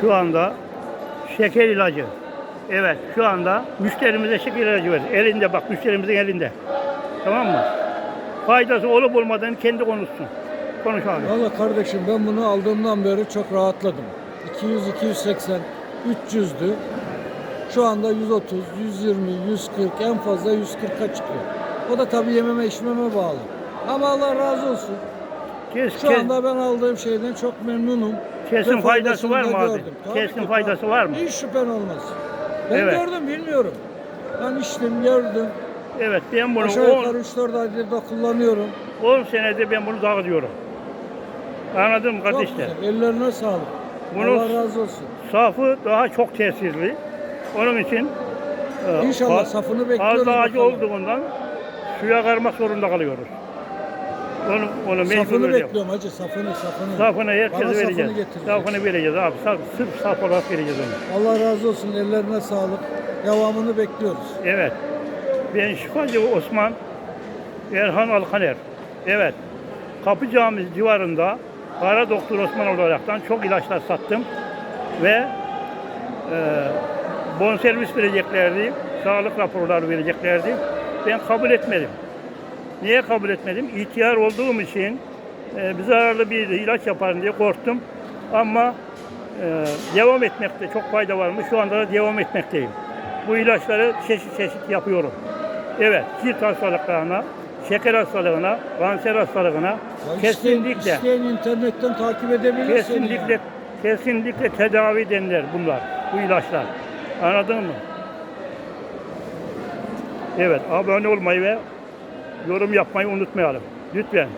Şu anda şeker ilacı. Evet şu anda müşterimize şeker ilacı ver. Elinde bak müşterimizin elinde. Tamam mı? Faydası olup olmadığını kendi konuşsun. Konuş abi. Valla kardeşim ben bunu aldığımdan beri çok rahatladım. 200, 280, 300'dü. Şu anda 130, 120, 140 en fazla 140'a çıkıyor. O da tabii yememe içmeme bağlı. Ama Allah razı olsun. Kes, Şu kes- anda ben aldığım şeyden çok memnunum. Kesin Ve faydası var mı da abi? gördüm. Tabii Kesin ki, faydası var mı? Hiç şüphen olmaz. Ben Evet. gördüm bilmiyorum. Ben içtim gördüm. Evet ben bunu Aşağı 10 yukarı 3-4 aydır da kullanıyorum. 10 senedir ben bunu dağıtıyorum. Anladın mı Çok kardeşler? güzel. Ellerine sağlık. Bunu- Allah razı olsun. Safı daha çok tesirli. Onun için e, İnşallah faz- safını bekliyoruz. Fazla acı bakalım. olduğundan suya karmak zorunda kalıyoruz. Onu, onu mecbur Safını vereceğim. bekliyorum hacı safını safını. Safını herkese Bana vereceğiz. safını getireceksin. Safını vereceğiz abi. Saf, sırf saf olarak vereceğiz onu. Allah razı olsun ellerine sağlık. Devamını bekliyoruz. Evet. Ben şifacı Osman Erhan Alkaner. Evet. Kapı Camisi civarında Kara Doktor Osman olaraktan çok ilaçlar sattım. Ve e, bonservis vereceklerdi. Sağlık raporları vereceklerdi. Ben kabul etmedim. Niye kabul etmedim? İhtiyar olduğum için e, bir zararlı bir ilaç yaparım diye korktum. Ama e, devam etmekte çok fayda varmış. Şu anda da devam etmekteyim. Bu ilaçları çeşit çeşit yapıyorum. Evet, cilt hastalıklarına, şeker hastalığına, kanser hastalığına Ya kesinlikle, Isteyen, isteyen internetten takip edebilir seni kesinlikle, yani. kesinlikle tedavi denilir bunlar, bu ilaçlar. Anladın mı? Evet, abone olmayı ve yorum yapmayı unutmayalım. Lütfen.